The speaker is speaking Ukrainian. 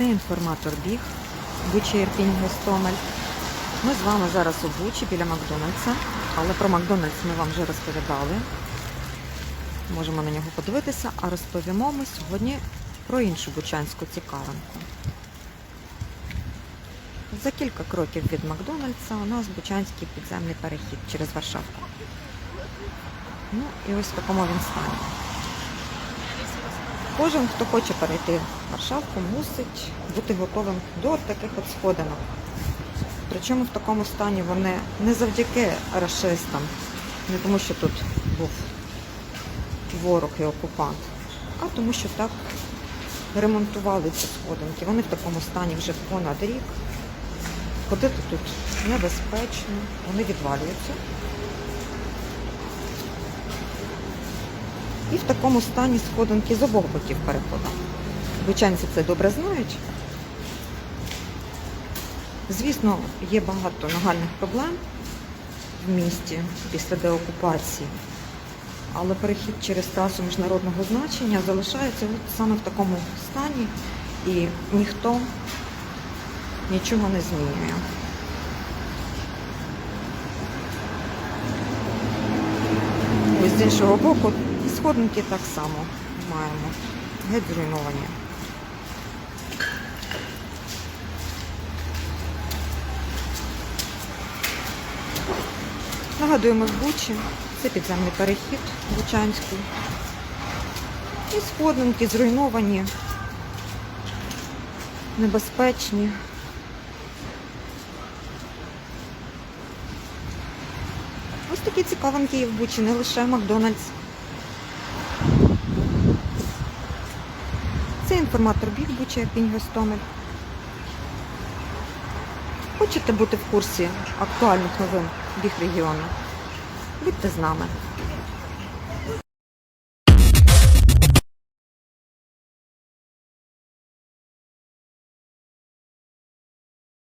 Це інформатор біг Буча Ірпінь Гостомель. Ми з вами зараз у Бучі біля Макдональдса, але про Макдональдс ми вам вже розповідали. Можемо на нього подивитися, а розповімо ми сьогодні про іншу бучанську цікавинку. За кілька кроків від Макдональдса у нас бучанський підземний перехід через Варшавку. Ну і ось в такому він стані. Кожен, хто хоче перейти Варшавку, мусить бути готовим до таких от сходинок. Причому в такому стані вони не завдяки рашистам, не тому, що тут був ворог і окупант, а тому, що так ремонтували ці сходинки. Вони в такому стані вже понад рік. Ходити тут небезпечно, вони відвалюються. І в такому стані сходинки з обох боків переходу. Бучанці це добре знають. Звісно, є багато нагальних проблем в місті після деокупації, але перехід через трасу міжнародного значення залишається саме в такому стані і ніхто нічого не змінює. З іншого боку, і сходинки так само маємо. Геть зруйновані. Нагадуємо в Бучі, це підземний перехід Бучанський. І сходинки зруйновані, небезпечні. Ось такі цікавинки є в Бучі, не лише Макдональдс. Інформатор біг Буча Пінь Гостомель. Хочете бути в курсі актуальних новин біг регіону? Будьте з нами.